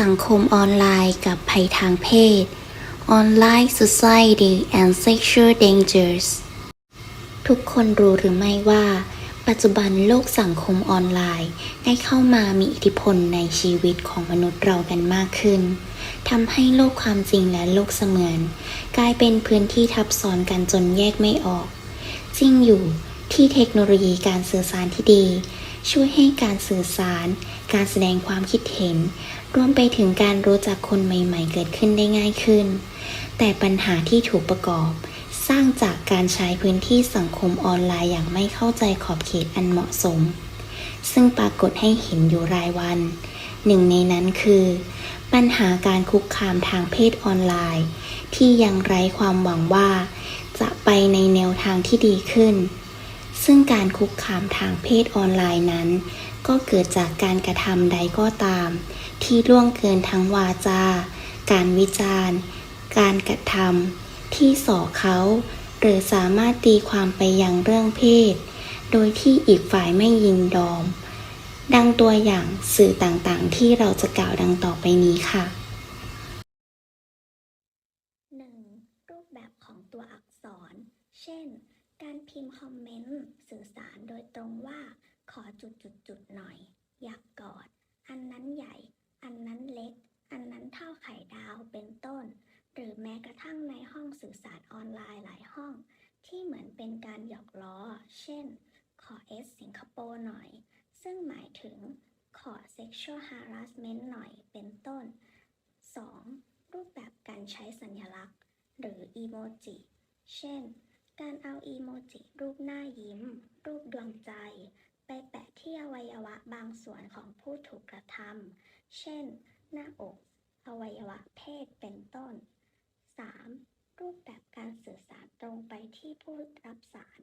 สังคมออนไลน์กับภัยทางเพศ Online Society and Sexual Dangers ทุกคนรู้หรือไม่ว่า ปัจจุบันโลกสังคมออนไลน์ได้เข้ามามีอิทธิพลในชีวิตของมนุษย์เรากันมากขึ้นทำให้โลกความจริงและโลกเสมือน กลายเป็นพื้นที่ทับซ้อนกันจนแยกไม่ออก จริงอยู่ที่เทคโนโลยีการสื่อสารที่ดี ช่วยให้การสื่อสาร การแสดงความคิดเห็น รวมไปถึงการรู้จักคนใหม่ๆ เกิดขึ้นได้ง่ายขึ้น แต่ปัญหาที่ถูกประกอบ สร้างจากการใช้พื้นที่สังคมออนไลน์อย่างไม่เข้าใจขอบเขตอันเหมาะสม ซึ่งปรากฏให้เห็นอยู่รายวัน หนึ่งในนั้นคือ ปัญหาการคุกคามทางเพศออนไลน์ ที่ยังไร้ความหวังว่า จะไปในแนวทางที่ดีขึ้น ซึ่งการคุกคามทางเพศออนไลน์นั้น ก็เกิดจากการกระทำใดก็ตาม ที่ล่วงเกินทั้งวาจา การวิจารณ์ การกระทำที่ส่อเขา หรือสามารถตีความไปยังเรื่องเพศ โดยที่อีกฝ่ายไม่ยินยอม ดังตัวอย่างสื่อต่างๆ ที่เราจะกล่าวดังต่อไปนี้ค่ะ 1. รูปแบบของตัวอักษร เช่น การพิมพ์คอมเมนต์สื่อสารโดยตรงว่า ขอจุดจุดจุดหน่อย อยากกอด อันนั้นใหญ่ อันนั้นเล็ก อันนั้นเท่าไข่ดาวเป็นต้น หรือแม้กระทั่งในห้องสื่อสารออนไลน์หลายห้อง ที่เหมือนเป็นการหยอกล้อ เช่น ขอเอสสิงคโปร์หน่อย ซึ่งหมายถึง ขอ sexual harassment หน่อยเป็นต้น 2. รูปแบบการใช้สัญลักษณ์ หรืออีโมจิ เช่น การเอาอีโมจิรูปหน้ายิ้ม รูปดวงใจ ไปแปะที่อวัยวะบางส่วนของผู้ถูกกระทำ เช่น หน้าอก อวัยวะเพศเป็นต้น 3. รูปแบบการสื่อสารตรงไปที่ผู้รับสาร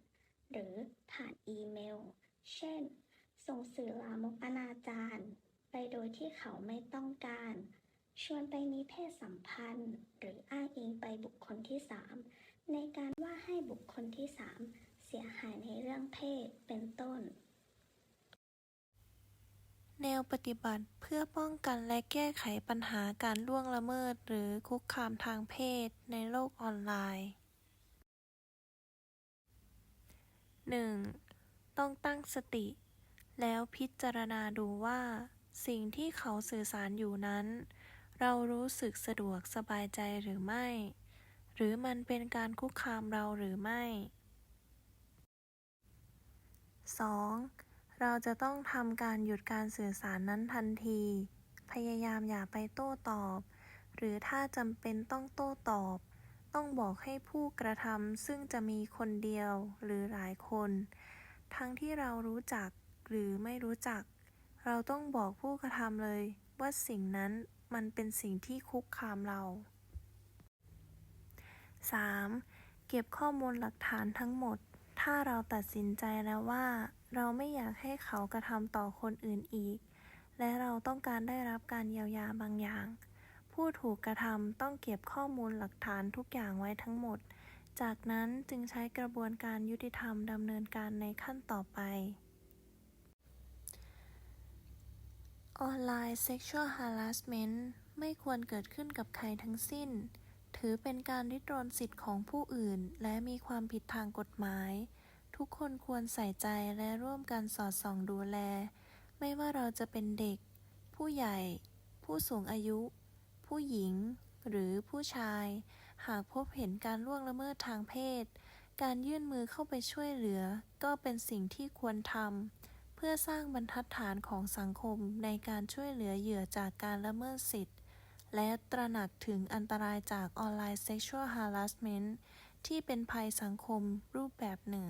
หรือผ่านอีเมล เช่น ส่งสื่อลามกอนาจารไปโดยที่เขาไม่ต้องการ ชวนไปมีเพศสัมพันธ์ หรืออ้างอิงไปบุคคลที่ 3 ในการว่าให้บุคคลที่ 3 เสียหายในเรื่องเพศเป็นต้น แนวปฏิบัติเพื่อป้องกันและแก้ไขปัญหาการล่วงละเมิดหรือคุกคามทางเพศในโลกออนไลน์ 1. ต้องตั้งสติ แล้วพิจารณาดูว่า สิ่งที่เขาสื่อสารอยู่นั้น เรารู้สึกสะดวกสบายใจหรือไม่ หรือมันเป็นการคุกคามเราหรือไม่ 2. เราจะต้องทำการหยุดการสื่อสารนั้นทันที พยายามอย่าไปโต้ตอบ หรือถ้าจำเป็นต้องโต้ตอบ ต้องบอกให้ผู้กระทำซึ่งจะมีคนเดียวหรือหลายคน ทั้งที่เรารู้จักหรือไม่รู้จัก เราต้องบอกผู้กระทำเลยว่าสิ่งนั้นมันเป็นสิ่งที่คุกคามเรา 3. เก็บข้อมูลหลักฐานทั้งหมด ถ้าเราตัดสินใจแล้วว่า เราไม่อยากให้เขากระทำต่อคนอื่นอีก และเราต้องการได้รับการเยียวยาบางอย่าง ผู้ถูกกระทำต้องเก็บข้อมูลหลักฐานทุกอย่างไว้ทั้งหมด จากนั้นจึงใช้กระบวนการยุติธรรมดำเนินการในขั้นต่อไปออนไลน์ Sexual Harassment ไม่ควรเกิดขึ้นกับใครทั้งสิ้น ถือเป็นการริดรอนสิทธิ์ของผู้อื่น และมีความผิดทางกฎหมาย ทุกคนควรใส่ใจและร่วมกันสอดส่องดูแล ไม่ว่าเราจะเป็นเด็ก ผู้ใหญ่ ผู้สูงอายุ ผู้หญิง หรือผู้ชาย หากพบเห็นการล่วงละเมิดทางเพศ การยื่นมือเข้าไปช่วยเหลือ ก็เป็นสิ่งที่ควรทำเพื่อสร้างบรรทัดฐานของสังคมในการช่วยเหลือเหยื่อจากการละเมิดสิทธิ์ และตระหนักถึงอันตรายจากออนไลน์ Sexual Harassment ที่เป็นภัยสังคมรูปแบบหนึ่ง